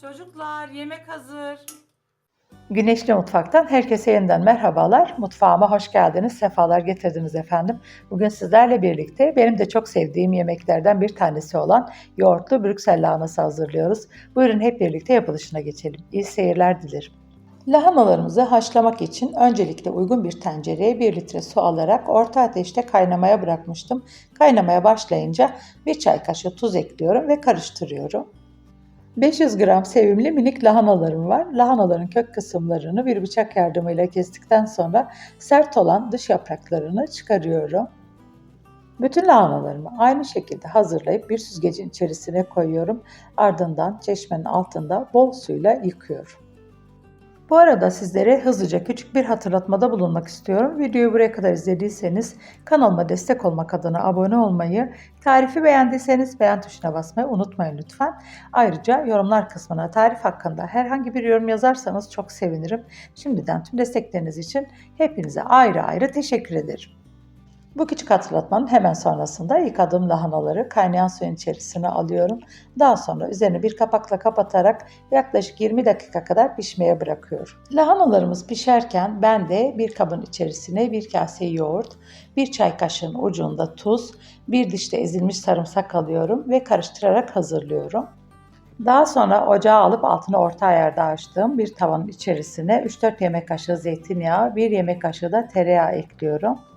Çocuklar yemek hazır. Güneşli Mutfak'tan herkese yeniden merhabalar. Mutfağıma hoş geldiniz, sefalar getirdiniz efendim. Bugün sizlerle birlikte benim de çok sevdiğim yemeklerden bir tanesi olan yoğurtlu Brüksel lahanası hazırlıyoruz. Buyurun hep birlikte yapılışına geçelim. İyi seyirler dilerim. Lahanalarımızı haşlamak için öncelikle uygun bir tencereye 1 litre su alarak orta ateşte kaynamaya bırakmıştım. Kaynamaya başlayınca bir çay kaşığı tuz ekliyorum ve karıştırıyorum. 500 gram sevimli minik lahanalarım var. Lahanaların kök kısımlarını bir bıçak yardımıyla kestikten sonra sert olan dış yapraklarını çıkarıyorum. Bütün lahanalarımı aynı şekilde hazırlayıp bir süzgecin içerisine koyuyorum. Ardından çeşmenin altında bol suyla yıkıyorum. Bu arada sizlere hızlıca küçük bir hatırlatmada bulunmak istiyorum. Videoyu buraya kadar izlediyseniz kanalıma destek olmak adına abone olmayı, tarifi beğendiyseniz beğen tuşuna basmayı unutmayın lütfen. Ayrıca yorumlar kısmına tarif hakkında herhangi bir yorum yazarsanız çok sevinirim. Şimdiden tüm destekleriniz için hepinize ayrı ayrı teşekkür ederim. Bu küçük hatırlatmanın hemen sonrasında yıkadığım lahanaları kaynayan suyun içerisine alıyorum. Daha sonra üzerine bir kapakla kapatarak yaklaşık 20 dakika kadar pişmeye bırakıyorum. Lahanalarımız pişerken ben de bir kabın içerisine bir kase yoğurt, bir çay kaşığının ucunda tuz, bir dişte ezilmiş sarımsak alıyorum ve karıştırarak hazırlıyorum. Daha sonra ocağa alıp altını orta ayarda açtığım bir tavanın içerisine 3-4 yemek kaşığı zeytinyağı, 1 yemek kaşığı da tereyağı ekliyorum.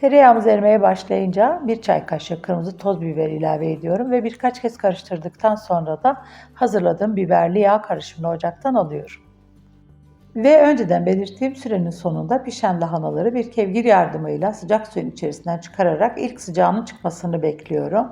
Tereyağımız erimeye başlayınca bir çay kaşığı kırmızı toz biber ilave ediyorum ve birkaç kez karıştırdıktan sonra da hazırladığım biberli yağ karışımını ocaktan alıyorum. Ve önceden belirttiğim sürenin sonunda pişen lahanaları bir kevgir yardımıyla sıcak suyun içerisinden çıkararak ilk sıcağının çıkmasını bekliyorum.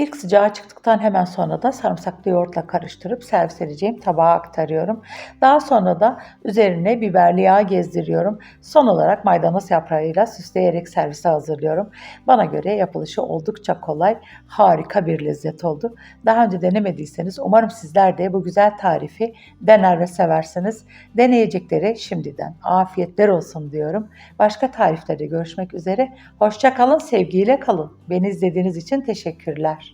İlk sıcağı çıktıktan hemen sonra da sarımsaklı yoğurtla karıştırıp servis edeceğim tabağa aktarıyorum. Daha sonra da üzerine biberli yağ gezdiriyorum. Son olarak maydanoz yaprağıyla süsleyerek servise hazırlıyorum. Bana göre yapılışı oldukça kolay, harika bir lezzet oldu. Daha önce denemediyseniz umarım sizler de bu güzel tarifi dener ve seversiniz. Deneyeceklere şimdiden afiyetler olsun diyorum. Başka tariflerde görüşmek üzere. Hoşça kalın, sevgiyle kalın. Beni izlediğiniz için teşekkürler.